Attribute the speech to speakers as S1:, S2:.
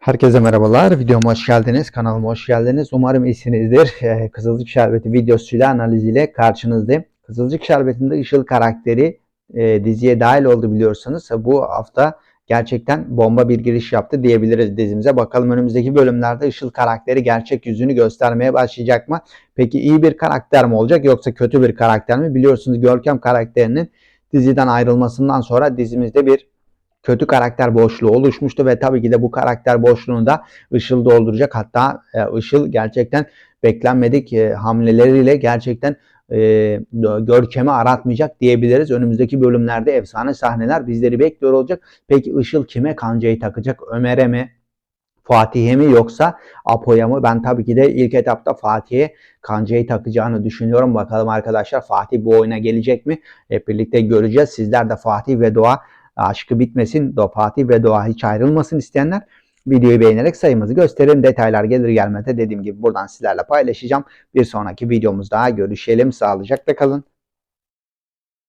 S1: Herkese merhabalar. Videoma hoş geldiniz. Kanalıma hoş geldiniz. Umarım iyisinizdir. Ee, Kızılcık Şerbeti videosuyla analiziyle karşınızdayım. Kızılcık Şerbeti'nde Işıl karakteri e, diziye dahil oldu biliyorsanız. Bu hafta gerçekten bomba bir giriş yaptı diyebiliriz dizimize. Bakalım önümüzdeki bölümlerde Işıl karakteri gerçek yüzünü göstermeye başlayacak mı? Peki iyi bir karakter mi olacak yoksa kötü bir karakter mi? Biliyorsunuz Görkem karakterinin diziden ayrılmasından sonra dizimizde bir kötü karakter boşluğu oluşmuştu ve tabii ki de bu karakter boşluğunu da Işıl dolduracak. Hatta e, Işıl gerçekten beklenmedik e, hamleleriyle gerçekten e, görkemi aratmayacak diyebiliriz. Önümüzdeki bölümlerde efsane sahneler bizleri bekliyor olacak. Peki Işıl kime kancayı takacak? Ömer'e mi? Fatih'e mi yoksa Apo'ya mı? Ben tabii ki de ilk etapta Fatih'e kancayı takacağını düşünüyorum. Bakalım arkadaşlar Fatih bu oyuna gelecek mi? Hep birlikte göreceğiz. Sizler de Fatih ve Doğa aşkı bitmesin, Do Fatih ve Doğa hiç ayrılmasın isteyenler videoyu beğenerek sayımızı gösterin. Detaylar gelir gelmede dediğim gibi buradan sizlerle paylaşacağım. Bir sonraki videomuzda görüşelim. Sağlıcakla kalın.